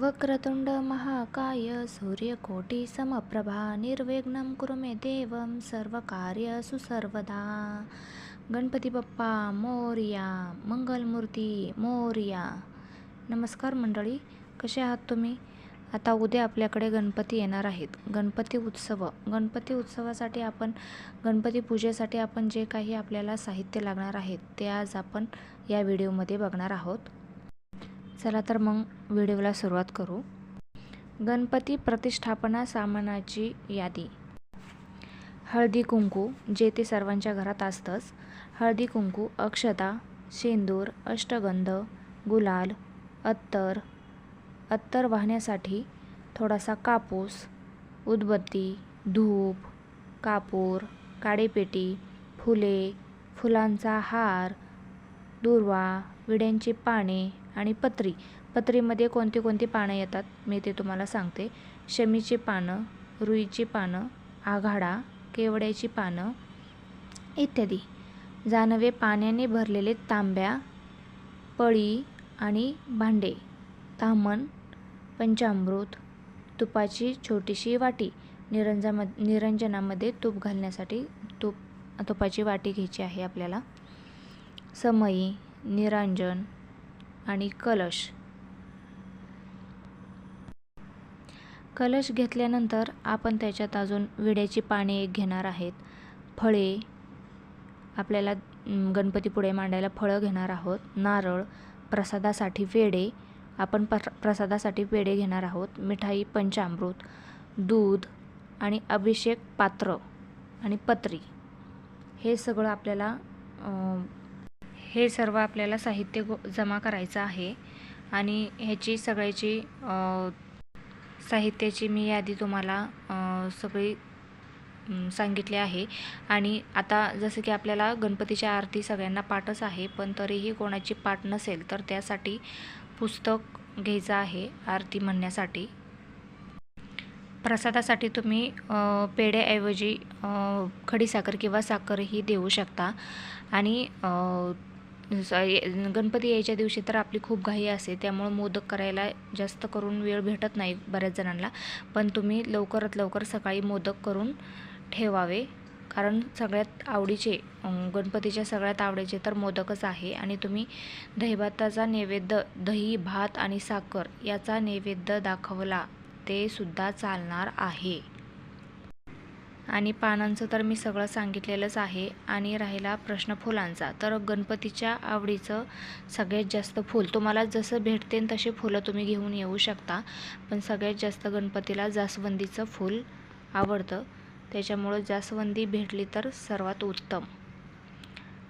वक्रतुण्ड महाकाय सूर्यकोटिसमप्रभा निर्विघ्नं कुरु मे देवं सर्वकार्यसु सर्वदा गणपती बाप्पा मोरया मंगलमूर्ती मोरया। नमस्कार मंडळी कसे आहात तुम्ही? आता उद्या आपल्याकडे गणपती येणार आहेत. गणपती उत्सव. गणपती उत्सवासाठी आपण गणपती पूजेसाठी आपण जे काही आपल्याला साहित्य लागणार आहेत ते आज आपण या व्हिडिओमध्ये बघणार आहोत. चला तर मग व्हिडिओला सुरुवात करू. गणपती प्रतिष्ठापना सामानाची यादी. हळदी कुंकू जे ते सर्वांच्या घरात असतंच. हळदी कुंकू अक्षता शेंदूर अष्टगंध गुलाल अत्तर. अत्तर वाहण्यासाठी थोडासा कापूस उदबत्ती धूप कापूर काडेपेटी फुले फुलांचा हार दुर्वा विड्यांची पाने आणि पत्री. पत्रीमध्ये कोणती कोणती पानं येतात मी ते तुम्हाला सांगते. शमीची पानं रुईची पानं आघाडा केवड्याची पानं इत्यादी. जानवे पाण्याने भरलेले तांब्या पळी आणि भांडे. तामण पंचामृत तुपाची छोटीशी वाटी. निरंजाम निरंजनामध्ये तूप घालण्यासाठी तूप तुपाची वाटी घ्यायची आहे आपल्याला. समई निरांजन आणि कलश. कलश घेतल्यानंतर आपण त्याच्यात अजून विड्याची पाने एक घेणार आहेत. फळे आपल्याला गणपती पुढे मांडायला फळं घेणार आहोत. नारळ प्रसादासाठी पेढे आपण प्र प्रसादासाठी पेढे घेणार आहोत. मिठाई पंचामृत दूध आणि अभिषेक पात्र आणि पत्री. हे सगळं आपल्याला हे सर्व आपल्याला साहित्य गो जमा करायचं आहे. आणि ह्याची सगळ्याची साहित्याची मी यादी तुम्हाला सगळी सांगितली आहे. आणि आता जसं की आपल्याला गणपतीच्या आरती सगळ्यांना पाठच आहे पण तरीही कोणाची पाठ नसेल तर त्यासाठी पुस्तक घ्यायचं आहे आरती म्हणण्यासाठी. प्रसादासाठी तुम्ही पेढ्याऐवजी खडीसाखर किंवा साखरही देऊ शकता. आणि गणपती यायच्या दिवशी तर आपली खूप घाई असते त्यामुळं मोदक करायला जास्त करून वेळ भेटत नाही बऱ्याच जणांना. पण तुम्ही लवकरात लवकर सकाळी मोदक करून ठेवावे. कारण सगळ्यात आवडीचे गणपतीच्या सगळ्यात आवडीचे तर मोदकच आहे. आणि तुम्ही दहीभाताचा नैवेद्य दही भात आणि साखर याचा नैवेद्य दाखवला ते सुद्धा चालणार आहे. आणि पानांचं तर मी सगळं सांगितलेलंच आहे आणि राहिला प्रश्न फुलांचा. तर गणपतीच्या आवडीचं सगळ्यात जास्त फूल तुम्हाला जसं भेटते तसे फुलं तुम्ही घेऊन येऊ शकता. पण सगळ्यात जास्त गणपतीला जास्वंदीचं फूल आवडतं. त्याच्यामुळं जास्वंदी भेटली तर सर्वात उत्तम.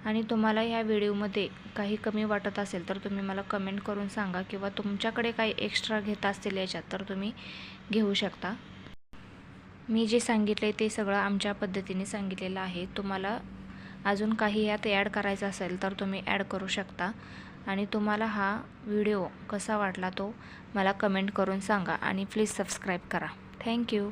आणि तुम्हाला ह्या व्हिडिओमध्ये काही कमी वाटत असेल तर तुम्ही मला कमेंट करून सांगा किंवा तुमच्याकडे काही एक्स्ट्रा घेत असतील याच्यात तर तुम्ही घेऊ शकता. मी जे सांगितले ते सगळं आमच्या पद्धतीने सांगितलेलं आहे. तुम्हाला अजून काही यात ॲड करायचं असेल तर तुम्ही ॲड करू शकता. आणि तुम्हाला हा व्हिडिओ कसा वाटला तो मला कमेंट करून सांगा आणि प्लीज सबस्क्राईब करा. थँक्यू